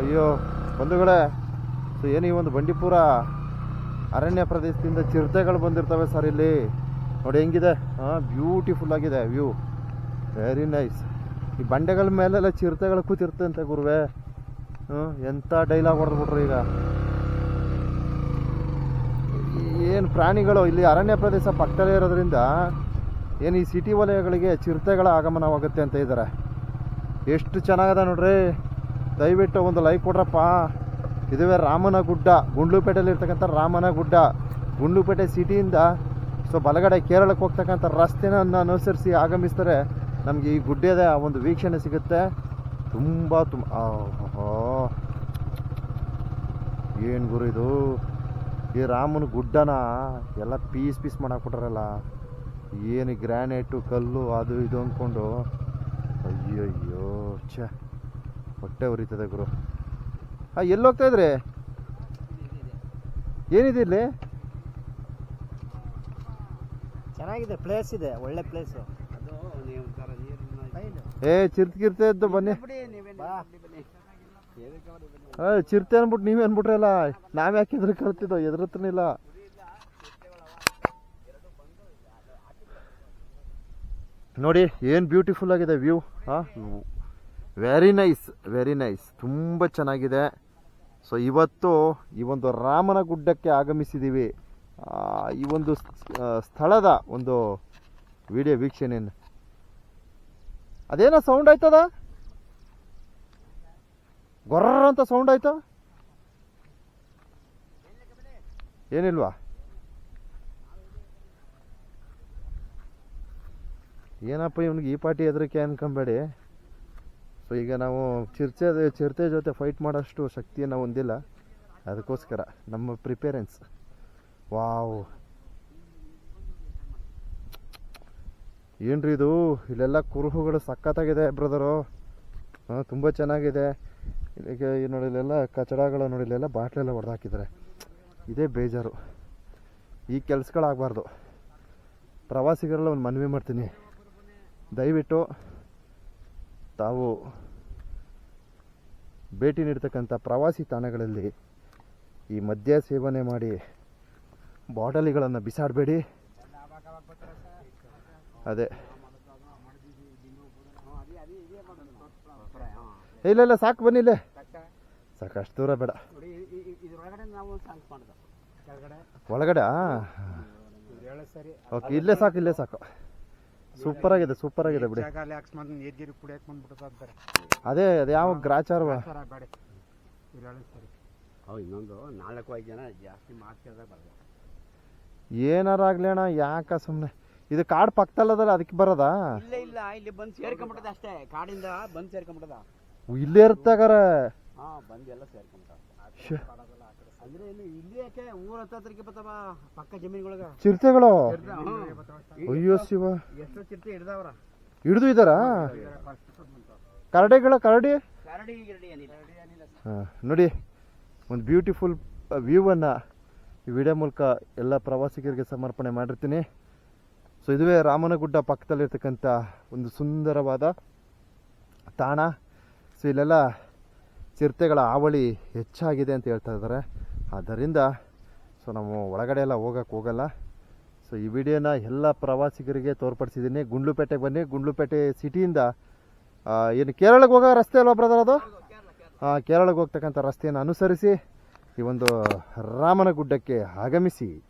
ಅಯ್ಯೋ, ಬಂಧುಗಳೇ, ಸೊ ಏನು ಈ ಒಂದು ಬಂಡೀಪುರ ಅರಣ್ಯ ಪ್ರದೇಶದಿಂದ ಚಿರತೆಗಳು ಬಂದಿರ್ತವೆ ಸರ್ ಇಲ್ಲಿ. ನೋಡಿ ಹೆಂಗಿದೆ? ಹಾಂ ಬ್ಯೂಟಿಫುಲ್ ಆಗಿದೆ ವ್ಯೂ ವೆರಿ ನೈಸ್ ಈ ಬಂಡೆಗಳ ಮೇಲೆಲ್ಲ ಚಿರತೆಗಳು ಕೂತಿರ್ತಂತೆ ಗುರುವೆ. ಹ್ಞೂ ಎಂಥ ಡೈಲಾಗ್ ಹೊಡೆದ್ಬಿಟ್ರು ಈಗ. ಏನು ಪ್ರಾಣಿಗಳು ಇಲ್ಲಿ ಅರಣ್ಯ ಪ್ರದೇಶ ಪಕ್ಕದಲ್ಲೇ ಇರೋದ್ರಿಂದ ಏನು ಈ ಸಿಟಿ ವಲಯಗಳಿಗೆ ಚಿರತೆಗಳ ಆಗಮನವಾಗುತ್ತೆ ಅಂತ ಇದ್ದಾರೆ ಎಷ್ಟು ಚೆನ್ನಾಗದ ನೋಡ್ರಿ. ದಯವಿಟ್ಟು ಒಂದು ಲೈಕ್ ಕೊಡ್ರಪ್ಪ. ಇದುವೇ ರಾಮನ ಗುಡ್ಡ, ಗುಂಡ್ಲುಪೇಟೆಯಲ್ಲಿ ಇರ್ತಕ್ಕಂಥ ರಾಮನ ಗುಡ್ಡ. ಗುಂಡ್ಲುಪೇಟೆ ಸಿಟಿಯಿಂದ ಸೊ ಬಲಗಡೆ ಕೇರಳಕ್ಕೆ ಹೋಗ್ತಕ್ಕಂಥ ರಸ್ತೆನ ಅನುಸರಿಸಿ ಆಗಮಿಸ್ತಾರೆ ನಮಗೆ ಈ ಗುಡ್ಡದ ಒಂದು ವೀಕ್ಷಣೆ ಸಿಗುತ್ತೆ. ತುಂಬ ತುಂಬ ಏನು ಗುರು ಇದು? ಈ ರಾಮನ ಗುಡ್ಡನ ಎಲ್ಲ ಪೀಸ್ ಪೀಸ್ ಮಾಡಾಕ್ಬಿಟ್ರಲ್ಲ. ಏನು ಗ್ರಾನೈಟು ಕಲ್ಲು, ಅದು ಇದು ಅಂದ್ಕೊಂಡು. ಅಯ್ಯೋ ಛ. ಹೊಟ್ಟೆ ಉರಿತದೆ ಗುರು. ಹಾಂ ಎಲ್ಲಿ ಹೋಗ್ತಾ ಇದ್ರಿ? ಏನಿದೆ ಇಲ್ಲಿ? ಚೆನ್ನಾಗಿದೆ ಪ್ಲೇಸ್ ಇದೆ ಒಳ್ಳೆ ಪ್ಲೇಸ್ ಏ ಚಿರ್ತ್ ಕಿರ್ತೆ ಇದ್ದು ಬನ್ನಿ. ಚಿರ್ತೆ ಅಂದ್ಬಿಟ್ಟು ನೀವೇ ಅನ್ಬಿಟ್ರಲ್ಲ ನಾವ್ ಯಾಕೆ ಎದ್ರ ಕಳ್ತಿದ್ದೋ ಎದುರತ್ರನಿಲ್ಲ ನೋಡಿ ಏನು ಬ್ಯೂಟಿಫುಲ್ ಆಗಿದೆ ವ್ಯೂ ಹಾಂ ವೆರಿ ನೈಸ್ ವೆರಿ ನೈಸ್ ತುಂಬ ಚೆನ್ನಾಗಿದೆ. ಸೊ ಇವತ್ತು ಈ ಒಂದು ರಾಮನ ಗುಡ್ಡಕ್ಕೆ ಆಗಮಿಸಿದ್ದೀವಿ ಈ ಒಂದು ಸ್ಥಳದ ಒಂದು ವಿಡಿಯೋ ವೀಕ್ಷಣೆಯನ್ನು ಅದೇನೋ ಸೌಂಡ್ ಆಯ್ತದ? ಗೊರ್ರ ಅಂತ ಸೌಂಡ್ ಆಯ್ತಾ? ಏನಿಲ್ವಾ? ಏನಪ್ಪ ಇವನಿಗೆ ಈ ಪಾರ್ಟಿ ಹೆದರಿಕೆ ಅನ್ಕೊಂಬೇಡಿ. ಸೊ ಈಗ ನಾವು ಚಿರ್ಚೆ ಚಿರತೆ ಜೊತೆ ಫೈಟ್ ಮಾಡೋಷ್ಟು ಶಕ್ತಿಯನ್ನು ಹೊಂದಿಲ್ಲ. ಅದಕ್ಕೋಸ್ಕರ ನಮ್ಮ ಪ್ರಿಪೇರೆನ್ಸ್ ವಾವ್ ಏನ್ರಿ ಇದು? ಇಲ್ಲೆಲ್ಲ ಕುರುಹುಗಳು ಸಖತ್ತಾಗಿದೆ ಬ್ರದರು ಹಾಂ, ತುಂಬ ಚೆನ್ನಾಗಿದೆ. ಇಲ್ಲಿಗೆ ಈ ನೋಡಿ ಇಲ್ಲೆಲ್ಲ ಕಚಡಗಳು ನೋಡಿ, ಇಲ್ಲೆಲ್ಲ ಬಾಟ್ಲೆಲ್ಲ ಹೊಡೆದಾಕಿದ್ದಾರೆ ಇದೇ ಬೇಜಾರು. ಈ ಕೆಲಸಗಳಾಗಬಾರ್ದು. ಪ್ರವಾಸಿಗರೆಲ್ಲ ಒಂದು ಮನವಿ ಮಾಡ್ತೀನಿ. ದಯವಿಟ್ಟು ತಾವು ಭೇಟಿ ನೀಡ್ತಕ್ಕಂಥ ಪ್ರವಾಸಿ ತಾಣಗಳಲ್ಲಿ ಈ ಮದ್ಯ ಸೇವನೆ ಮಾಡಿ ಬಾಟಲಿಗಳನ್ನು ಬಿಸಾಡಬೇಡಿ. ಅದೇ. ಇಲ್ಲ ಇಲ್ಲ ಸಾಕು ಬನ್ನಿ ಇಲ್ಲೇ. ಸಾಕು ಅಷ್ಟು ದೂರ ಬೇಡ. ಒಳಗಡೆ ಓಕೆ ಇಲ್ಲೇ ಸಾಕು ಇಲ್ಲೇ ಸಾಕು. ಸೂಪರ್ ಆಗಿದೆ ಸೂಪರ್ ಆಗಿದೆ ಬಿಡಿ. ಜಾಗ ಅಲ್ಲಿ ನೀರ್ಗಿರಿ ಅಂತಾರೆ. ಅದೇ ಅದು ಯಾವ ಗ್ರಾಚಾರವ? ಸರ ಬೇಡ. ಇವ್ರು ಹೇಳೋ ಸರಿ. ಹೌದು ಇನ್ನೊಂದು ನಾಲ್ಕು ಐದು ಜನ ಜಾಸ್ತಿ ಮಾತಾಡ್ದಾಗ ಬರ್ಬೇಕು ಏನಾರ ಆಗ್ಲಿ ಅಣ್ಣ ಯಾಕ ಸುಮ್ನೆ? ಇದು ಕಾಡ್ ಪಕ್ಕದಲ್ಲದಲ್ಲ ಅದಕ್ಕೆ ಬರೋದಾ? ಇಲ್ಲ ಇಲ್ಲ ಇಲ್ಲಿ ಬಂದು ಸೇರ್ಕೊಂಬಿಟ್ಟದ ಅಷ್ಟೇ. ಕಾಡಿಂದ ಬಂದು ಸೇರ್ಕೊಂಬಿಟ್ಟದ. ಇಲ್ಲೇ ಇರ್ತಾಗಾರ. ಹಾ ಬಂದು ಎಲ್ಲ ಸೇರ್ಕೊಂಬಿಟ್ಟ. ಅಂದ್ರೆ ಇನ್ನು ಇಲ್ಲಿ ಯಾಕೆ ಊರ ಹತ್ರಕ್ಕೆ ಬರ್ತಾವ ಪಕ್ಕ ಜಮೀನುಗಳಿಗೆ ಚಿರತೆಗಳು? ಅಯ್ಯೋ ಶಿವ. ಎಷ್ಟೋ ಚಿರ್ತೆ ಹಿಡ್ದವ್ರ. ಹಿಡಿದು ಇದಾರಾ ಕರಡಿಗಳ ಕರಡಿ? ಕರಡಿ ಗಿರಡಿ ಏನಿಲ್ಲ. ಹಾಂ ನೋಡಿ ಒಂದು ಬ್ಯೂಟಿಫುಲ್ ವ್ಯೂವನ್ನು ಈ ವಿಡಿಯೋ ಮೂಲಕ ಎಲ್ಲ ಪ್ರವಾಸಿಗರಿಗೆ ಸಮರ್ಪಣೆ ಮಾಡಿರ್ತೀನಿ. ಸೊ ಇದುವೇ ರಾಮನಗುಡ್ಡ ಪಕ್ಕದಲ್ಲಿರ್ತಕ್ಕಂಥ ಒಂದು ಸುಂದರವಾದ ತಾಣ. ಸೊ ಇಲ್ಲೆಲ್ಲ ಚಿರತೆಗಳ ಹಾವಳಿ ಹೆಚ್ಚಾಗಿದೆ ಅಂತ ಹೇಳ್ತಾ ಇದ್ದಾರೆ. ಆದ್ದರಿಂದ ಸೊ ನಾವು ಒಳಗಡೆ ಎಲ್ಲ ಹೋಗೋಕ್ಕೆ ಹೋಗಲ್ಲ. ಸೊ ಈ ವಿಡಿಯೋನ ಎಲ್ಲ ಪ್ರವಾಸಿಗರಿಗೆ ತೋರ್ಪಡಿಸಿದ್ದೀನಿ. ಗುಂಡ್ಲುಪೇಟೆಗೆ ಬನ್ನಿ. ಗುಂಡ್ಲುಪೇಟೆ ಸಿಟಿಯಿಂದ ಏನು ಕೇರಳಕ್ಕೆ ಹೋಗೋ ರಸ್ತೆ ಅಲ್ವಾ ಬ್ರದರ್ ಅದು? ಕೇರಳಕ್ಕೆ ಹೋಗ್ತಕ್ಕಂಥ ರಸ್ತೆಯನ್ನು ಅನುಸರಿಸಿ ಈ ಒಂದು ರಾಮನ ಗುಡ್ಡಕ್ಕೆ ಆಗಮಿಸಿ.